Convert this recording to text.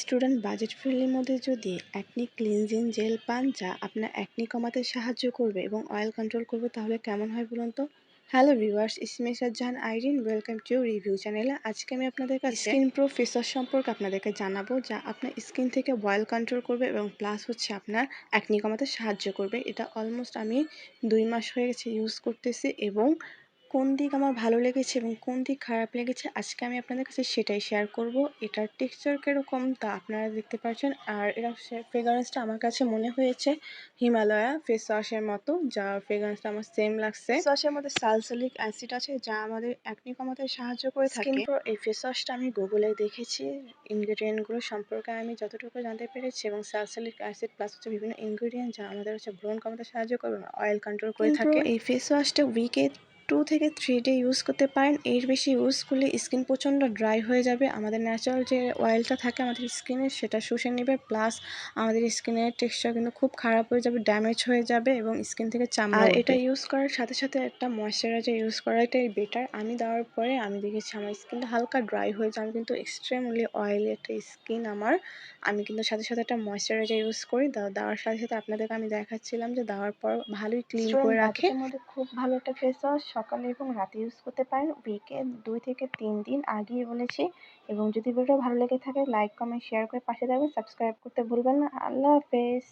Student budget ফ্রেন্ডলির মধ্যে যদি acne cleansing jail পান, যা আপনার অ্যাকনি কমাতে সাহায্য করবে এবং অয়েল কন্ট্রোল করবে, তাহলে কেমন হয় বলুন তো? Hello viewers Ismi Jahan Irin welcome to review চ্যানেলে আজকে আমি আপনাদের কাছে স্কিন প্রো ফেসার সম্পর্কে আপনাদেরকে জানাব, যা আপনার স্কিন থেকে বয়েল কন্ট্রোল করবে এবং প্লাস হচ্ছে আপনার অ্যাকনি কমাতে সাহায্য করবে। এটা অলমোস্ট আমি দুই মাস হয়ে গেছে ইউজ করতেছি এবং কোন দিক আমার ভালো লেগেছে এবং কোন দিক খারাপ লেগেছে আজকে আমি আপনাদের কাছে সেটাই শেয়ার করব। এটার টেক্সচার কীরকম তা আপনারা দেখতে পাচ্ছেন আর এটা ফ্রেগারেন্সটা আমার কাছে মনে হয়েছে হিমালয়া ফেস ওয়াশের মতো যা ফ্রেগারেন্সটা আমার সেম লাগছে। ফেস ওয়াশের মধ্যে সালসিলিক অ্যাসিড আছে যা আমাদের অ্যাকনি কমাতে সাহায্য করে থাকে। এই ফেস ওয়াশটা আমি গুগলে দেখেছি। ইনগ্রিডিয়েন্টগুলো সম্পর্কে আমি যতটুকু জানতে পেরেছি এবং সালসিলিক অ্যাসিড প্লাস হচ্ছে বিভিন্ন ইনগ্রিডিয়েন্ট যা আমাদের হচ্ছে ব্রণ কমাতে সাহায্য করবে অয়েল কন্ট্রোল করে থাকে। এই ফেস ওয়াশটা উইকে টু থেকে থ্রি ডে ইউজ করতে পারেন। এর বেশি ইউজ করলে স্কিন প্রচণ্ড ড্রাই হয়ে যাবে। আমাদের ন্যাচারাল যে অয়েলটা থাকে আমাদের স্কিনে সেটা শুষে নেবে। প্লাস আমাদের স্কিনের টেক্সচার কিন্তু খুব খারাপ হয়ে যাবে ড্যামেজ হয়ে যাবে এবং স্কিন থেকে চামড়া আর এটা ইউজ করার সাথে সাথে একটা ময়শ্চারাইজার ইউজ করাটাই বেটার আমি দেওয়ার পরে আমি দেখেছি আমার স্কিনটা হালকা ড্রাই হয়ে যায়। আমি কিন্তু এক্সট্রিমলি অয়েলি একটা স্কিন আমার। আমি কিন্তু সাথে সাথে একটা ময়শ্চারাইজার ইউজ করি। দেওয়ার সাথে সাথে আপনাদেরকে আমি দেখাচ্ছিলাম যে দেওয়ার পর ভালোই ক্লিন করে রাখে। খুব ভালো একটা ফেস ওয়াশ সকালে এবং রাতে ইউজ করতে পারেন। উইকে দুই থেকে তিন দিন আগেই বলেছি। এবং যদি ভিডিওটা ভালো লেগে থাকে লাইক কমেন্ট শেয়ার করে পাশে থাকবেন। সাবস্ক্রাইব করতে ভুলবেন না। আল্লাহ হাফেজ।